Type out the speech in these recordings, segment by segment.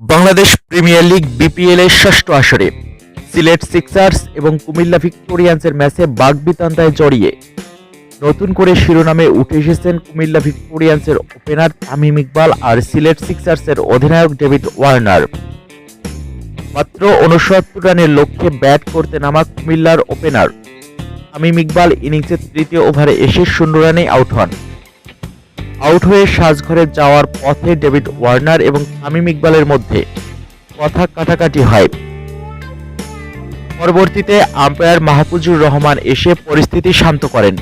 Bangladesh premier league BPL এর ষষ্ঠ আসরে সিলেট সিক্সার্স এবং কুমিল্লা ভিক্টোরিয়ান্সের ম্যাচে বাগবিতান্তায় জড়িয়ে নতুন করে শিরোনামে উঠে এসেছেন কুমিল্লা ভিক্টোরিয়ান্সের ওপেনার তামিম ইকবাল আর সিলেট সিক্সার্সের অধিনায়ক ডেভিড ওয়ার্নার। মাত্র উনসত্তর রানের লক্ষ্যে ব্যাট করতে নামা কুমিল্লার ওপেনার তামিম ইকবাল ইনিংসের তৃতীয় ওভারে এসে শূন্য রানে আউট হন। আউট হয়ে সাজঘরে যাওয়ার পথে ডেভিড ওয়ার্নার এবং তামিম ইকবালের মধ্যে কথা কাটাকাটি হয়। পরবর্তীতে আম্পায়ার মাহফুজুর রহমান এসে পরিস্থিতি শান্ত করেন।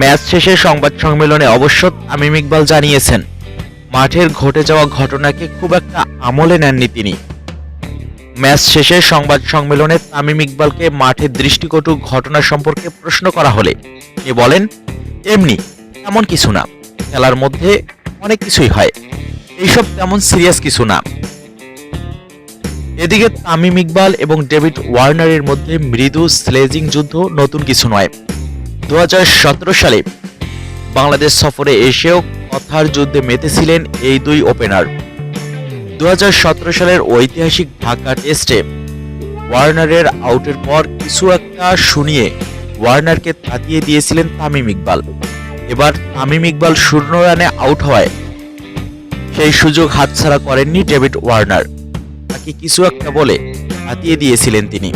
ম্যাচ শেষে সংবাদ সম্মেলনে অবশ্য তামিম ইকবাল জানিয়েছেন, মাঠের ঘটে যাওয়া ঘটনাকে খুব একটা আমলে নেননি তিনি। ম্যাচ শেষে সংবাদ সম্মেলনে তামিম ইকবালকে মাঠের দৃষ্টিকটু ঘটনা সম্পর্কে প্রশ্ন করা হলে তিনি বলেন, এমনি এমন কিছু না। খেলার মধ্যে অনেক কিছুই হয়। এইসব তেমন সিরিয়াস কিছু না। এদিকে তামিম ইকবাল এবং ডেভিড ওয়ার্নারের মধ্যে মৃদু স্লেজিং যুদ্ধ নতুন কিছু নয়। দু সালে বাংলাদেশ সফরে এসেও কথার যুদ্ধে মেতেছিলেন এই দুই ওপেনার দু হাজার সতেরো সালের ঐতিহাসিক ঢাকা টেস্টে ওয়ার্নারের আউটের পর কিছু একটা শুনিয়ে ওয়ার্নারকে তাতিয়ে দিয়েছিলেন তামিম ইকবাল। এবার তামিম ইকবাল শূন্য রানে আউট হওয়ায় সেই সুযোগ হাতছাড়া করেননি ডেভিড ওয়ার্নার। তাকে কিছু একটা বলে হাতিয়ে দিয়েছিলেন তিনি।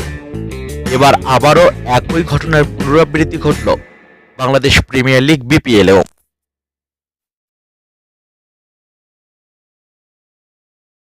এবার আবারও একই ঘটনার পুনরাবৃত্তি ঘটল বাংলাদেশ প্রিমিয়ার লিগ বিপিএলেও।